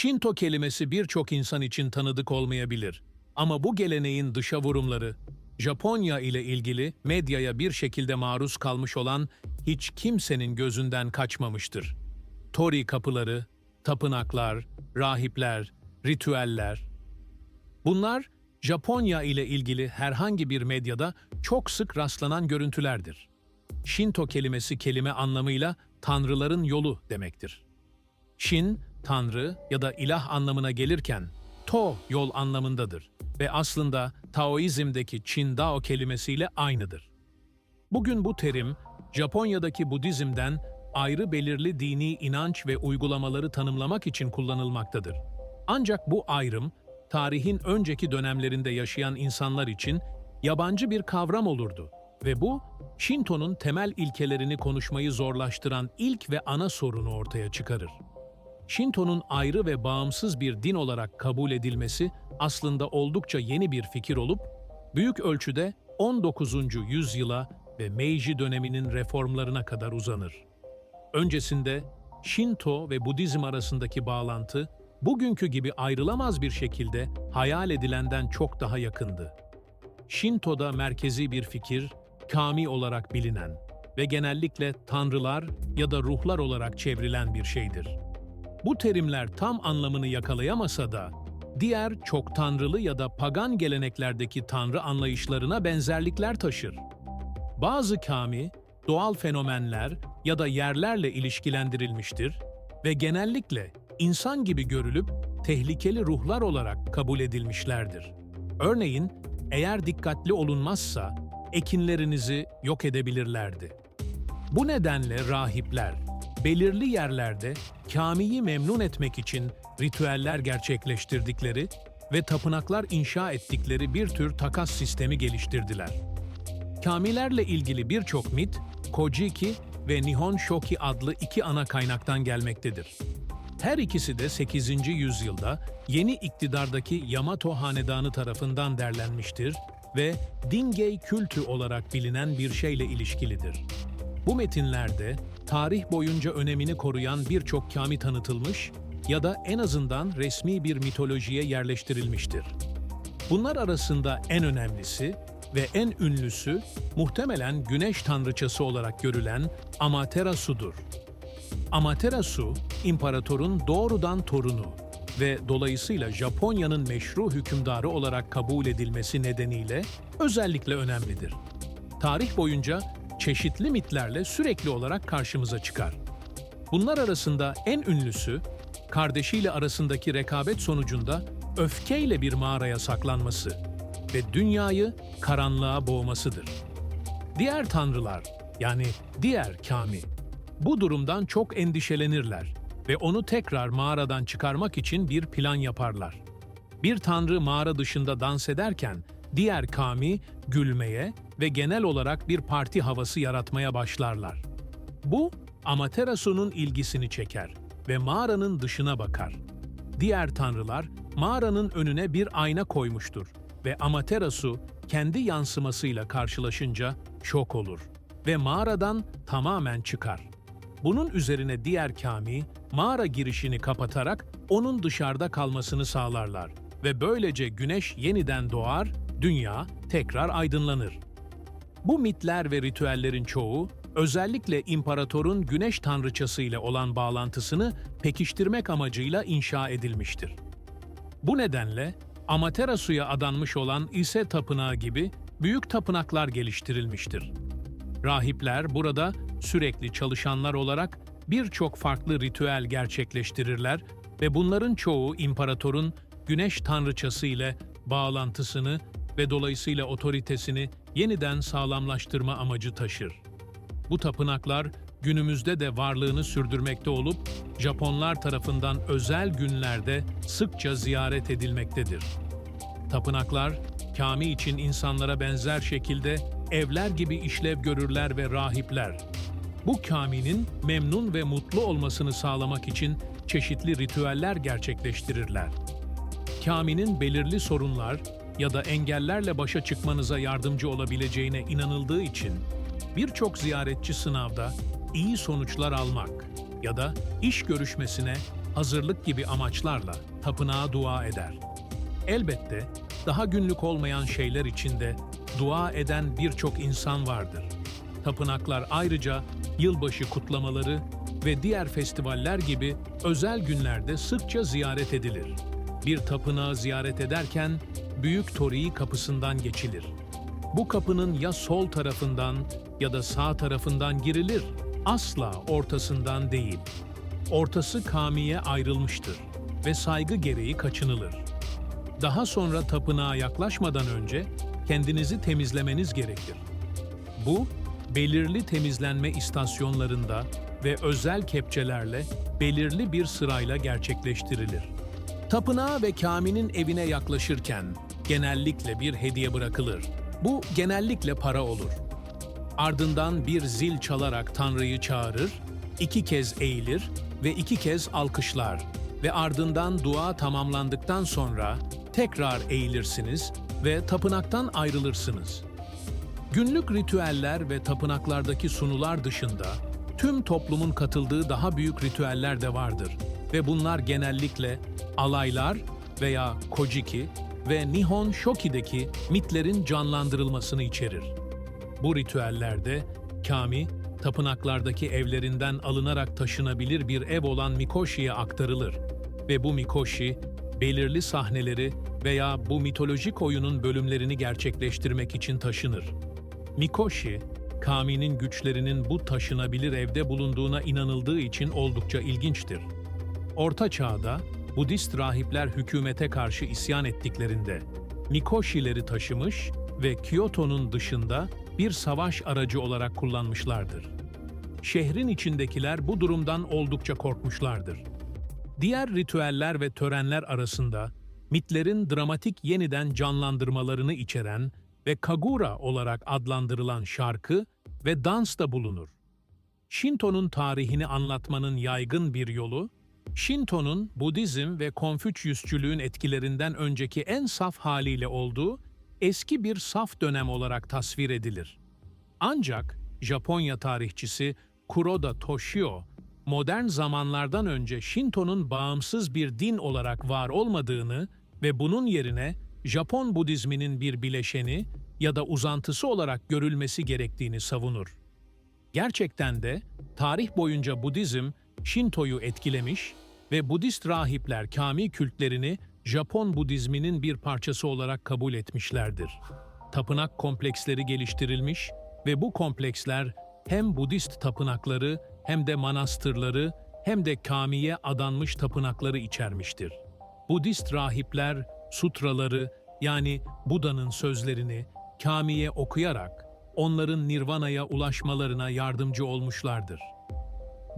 Shinto kelimesi birçok insan için tanıdık olmayabilir. Ama bu geleneğin dışa vurumları, Japonya ile ilgili medyaya bir şekilde maruz kalmış olan hiç kimsenin gözünden kaçmamıştır. Tori kapıları, tapınaklar, rahipler, ritüeller. Bunlar Japonya ile ilgili herhangi bir medyada çok sık rastlanan görüntülerdir. Shinto kelimesi kelime anlamıyla tanrıların yolu demektir. Shin, tanrı ya da ilah anlamına gelirken To yol anlamındadır ve aslında Taoizm'deki Çin Dao kelimesiyle aynıdır. Bugün bu terim Japonya'daki Budizm'den ayrı belirli dini inanç ve uygulamaları tanımlamak için kullanılmaktadır. Ancak bu ayrım tarihin önceki dönemlerinde yaşayan insanlar için yabancı bir kavram olurdu ve bu Shinto'nun temel ilkelerini konuşmayı zorlaştıran ilk ve ana sorunu ortaya çıkarır. Shinto'nun ayrı ve bağımsız bir din olarak kabul edilmesi aslında oldukça yeni bir fikir olup, büyük ölçüde 19. yüzyıla ve Meiji döneminin reformlarına kadar uzanır. Öncesinde Shinto ve Budizm arasındaki bağlantı, bugünkü gibi ayrılamaz bir şekilde hayal edilenden çok daha yakındı. Shinto'da merkezi bir fikir, kami olarak bilinen ve genellikle tanrılar ya da ruhlar olarak çevrilen bir şeydir. Bu terimler tam anlamını yakalayamasa da, diğer çok tanrılı ya da pagan geleneklerdeki tanrı anlayışlarına benzerlikler taşır. Bazı kami, doğal fenomenler ya da yerlerle ilişkilendirilmiştir ve genellikle insan gibi görülüp tehlikeli ruhlar olarak kabul edilmişlerdir. Örneğin, eğer dikkatli olunmazsa ekinlerinizi yok edebilirlerdi. Bu nedenle rahipler, belirli yerlerde kamiyi memnun etmek için ritüeller gerçekleştirdikleri ve tapınaklar inşa ettikleri bir tür takas sistemi geliştirdiler. Kamilerle ilgili birçok mit, Kojiki ve Nihon Shoki adlı iki ana kaynaktan gelmektedir. Her ikisi de 8. yüzyılda yeni iktidardaki Yamato Hanedanı tarafından derlenmiştir ve Dingei kültü olarak bilinen bir şeyle ilişkilidir. Bu metinlerde tarih boyunca önemini koruyan birçok kami tanıtılmış ya da en azından resmi bir mitolojiye yerleştirilmiştir. Bunlar arasında en önemlisi ve en ünlüsü muhtemelen güneş tanrıçası olarak görülen Amaterasu'dur. Amaterasu, imparatorun doğrudan torunu ve dolayısıyla Japonya'nın meşru hükümdarı olarak kabul edilmesi nedeniyle özellikle önemlidir. Tarih boyunca çeşitli mitlerle sürekli olarak karşımıza çıkar. Bunlar arasında en ünlüsü, kardeşiyle arasındaki rekabet sonucunda öfkeyle bir mağaraya saklanması ve dünyayı karanlığa boğmasıdır. Diğer tanrılar, yani diğer kami, bu durumdan çok endişelenirler ve onu tekrar mağaradan çıkarmak için bir plan yaparlar. Bir tanrı mağara dışında dans ederken, diğer kami gülmeye ve genel olarak bir parti havası yaratmaya başlarlar. Bu, Amaterasu'nun ilgisini çeker ve mağaranın dışına bakar. Diğer tanrılar mağaranın önüne bir ayna koymuştur ve Amaterasu kendi yansımasıyla karşılaşınca şok olur ve mağaradan tamamen çıkar. Bunun üzerine diğer kami mağara girişini kapatarak onun dışarıda kalmasını sağlarlar ve böylece güneş yeniden doğar, dünya tekrar aydınlanır. Bu mitler ve ritüellerin çoğu özellikle imparatorun güneş tanrıçası ile olan bağlantısını pekiştirmek amacıyla inşa edilmiştir. Bu nedenle Amaterasu'ya adanmış olan İse Tapınağı gibi büyük tapınaklar geliştirilmiştir. Rahipler burada sürekli çalışanlar olarak birçok farklı ritüel gerçekleştirirler ve bunların çoğu imparatorun güneş tanrıçası ile bağlantısını ve dolayısıyla otoritesini yeniden sağlamlaştırma amacı taşır. Bu tapınaklar günümüzde de varlığını sürdürmekte olup Japonlar tarafından özel günlerde sıkça ziyaret edilmektedir. Tapınaklar, kami için insanlara benzer şekilde evler gibi işlev görürler ve rahipler. Bu kaminin memnun ve mutlu olmasını sağlamak için çeşitli ritüeller gerçekleştirirler. Kaminin belirli sorunlar ya da engellerle başa çıkmanıza yardımcı olabileceğine inanıldığı için birçok ziyaretçi sınavda iyi sonuçlar almak ya da iş görüşmesine hazırlık gibi amaçlarla tapınağa dua eder. Elbette daha günlük olmayan şeyler içinde dua eden birçok insan vardır. Tapınaklar ayrıca yılbaşı kutlamaları ve diğer festivaller gibi özel günlerde sıkça ziyaret edilir. Bir tapınağı ziyaret ederken Büyük Torii kapısından geçilir. Bu kapının ya sol tarafından ya da sağ tarafından girilir, asla ortasından değil. Ortası kamiye ayrılmıştır ve saygı gereği kaçınılır. Daha sonra tapınağa yaklaşmadan önce kendinizi temizlemeniz gerekir. Bu, belirli temizlenme istasyonlarında ve özel kepçelerle belirli bir sırayla gerçekleştirilir. Tapınağa ve Kami'nin evine yaklaşırken genellikle bir hediye bırakılır. Bu genellikle para olur. Ardından bir zil çalarak Tanrı'yı çağırır, iki kez eğilir ve iki kez alkışlar ve ardından dua tamamlandıktan sonra tekrar eğilirsiniz ve tapınaktan ayrılırsınız. Günlük ritüeller ve tapınaklardaki sunular dışında tüm toplumun katıldığı daha büyük ritüeller de vardır ve bunlar genellikle alaylar veya kojiki ve Nihon Shoki'deki mitlerin canlandırılmasını içerir. Bu ritüellerde kami, tapınaklardaki evlerinden alınarak taşınabilir bir ev olan Mikoshi'ye aktarılır ve bu Mikoshi, belirli sahneleri veya bu mitolojik oyunun bölümlerini gerçekleştirmek için taşınır. Mikoshi, Kami'nin güçlerinin bu taşınabilir evde bulunduğuna inanıldığı için oldukça ilginçtir. Orta Çağ'da Budist rahipler hükümete karşı isyan ettiklerinde Mikoshi'leri taşımış ve Kyoto'nun dışında bir savaş aracı olarak kullanmışlardır. Şehrin içindekiler bu durumdan oldukça korkmuşlardır. Diğer ritüeller ve törenler arasında mitlerin dramatik yeniden canlandırmalarını içeren ve kagura olarak adlandırılan şarkı ve dans da bulunur. Shinto'nun tarihini anlatmanın yaygın bir yolu, Shinto'nun Budizm ve Konfüçyüsçülüğün etkilerinden önceki en saf haliyle olduğu eski bir saf dönem olarak tasvir edilir. Ancak Japonya tarihçisi Kuroda Toshio, modern zamanlardan önce Shinto'nun bağımsız bir din olarak var olmadığını ve bunun yerine Japon Budizminin bir bileşeni ya da uzantısı olarak görülmesi gerektiğini savunur. Gerçekten de tarih boyunca Budizm Shinto'yu etkilemiş ve Budist rahipler kami kültlerini Japon Budizminin bir parçası olarak kabul etmişlerdir. Tapınak kompleksleri geliştirilmiş ve bu kompleksler hem Budist tapınakları hem de manastırları hem de kamiye adanmış tapınakları içermiştir. Budist rahipler sutraları yani Buda'nın sözlerini kamiye okuyarak onların nirvanaya ulaşmalarına yardımcı olmuşlardır.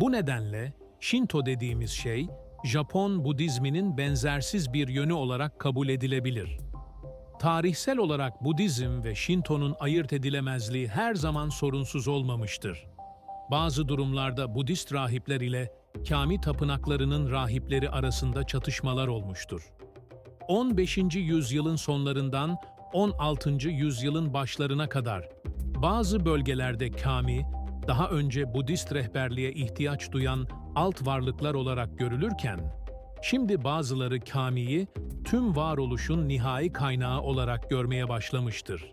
Bu nedenle Shinto dediğimiz şey, Japon Budizminin benzersiz bir yönü olarak kabul edilebilir. Tarihsel olarak Budizm ve Shinto'nun ayırt edilemezliği her zaman sorunsuz olmamıştır. Bazı durumlarda Budist rahipler ile Kami tapınaklarının rahipleri arasında çatışmalar olmuştur. 15. yüzyılın sonlarından 16. yüzyılın başlarına kadar bazı bölgelerde Kami, daha önce Budist rehberliğe ihtiyaç duyan alt varlıklar olarak görülürken, şimdi bazıları Kami'yi tüm varoluşun nihai kaynağı olarak görmeye başlamıştır.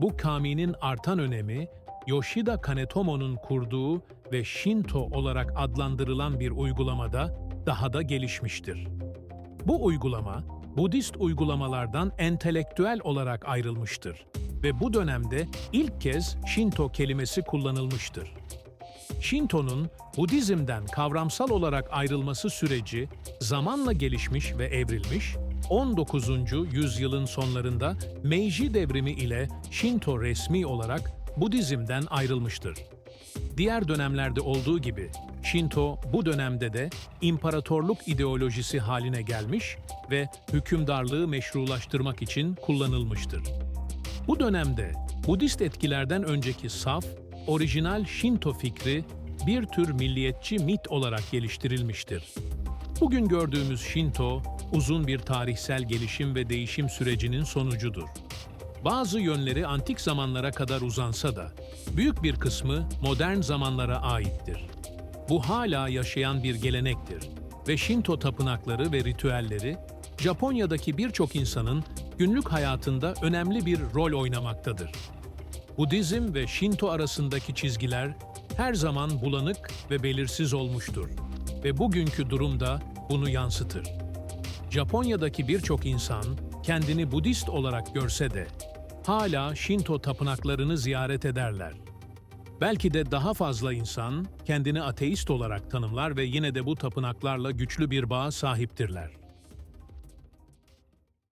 Bu Kami'nin artan önemi, Yoshida Kanetomo'nun kurduğu ve Shinto olarak adlandırılan bir uygulamada daha da gelişmiştir. Bu uygulama, Budist uygulamalardan entelektüel olarak ayrılmıştır ve bu dönemde ilk kez Shinto kelimesi kullanılmıştır. Shinto'nun Budizm'den kavramsal olarak ayrılması süreci zamanla gelişmiş ve evrilmiş, 19. yüzyılın sonlarında Meiji devrimi ile Shinto resmi olarak Budizm'den ayrılmıştır. Diğer dönemlerde olduğu gibi Shinto bu dönemde de imparatorluk ideolojisi haline gelmiş ve hükümdarlığı meşrulaştırmak için kullanılmıştır. Bu dönemde Budist etkilerden önceki saf, orijinal Shinto fikri bir tür milliyetçi mit olarak geliştirilmiştir. Bugün gördüğümüz Shinto, uzun bir tarihsel gelişim ve değişim sürecinin sonucudur. Bazı yönleri antik zamanlara kadar uzansa da, büyük bir kısmı modern zamanlara aittir. Bu hala yaşayan bir gelenektir ve Shinto tapınakları ve ritüelleri, Japonya'daki birçok insanın günlük hayatında önemli bir rol oynamaktadır. Budizm ve Shinto arasındaki çizgiler her zaman bulanık ve belirsiz olmuştur ve bugünkü durumda bunu yansıtır. Japonya'daki birçok insan kendini Budist olarak görse de hala Shinto tapınaklarını ziyaret ederler. Belki de daha fazla insan kendini ateist olarak tanımlar ve yine de bu tapınaklarla güçlü bir bağ sahiptirler.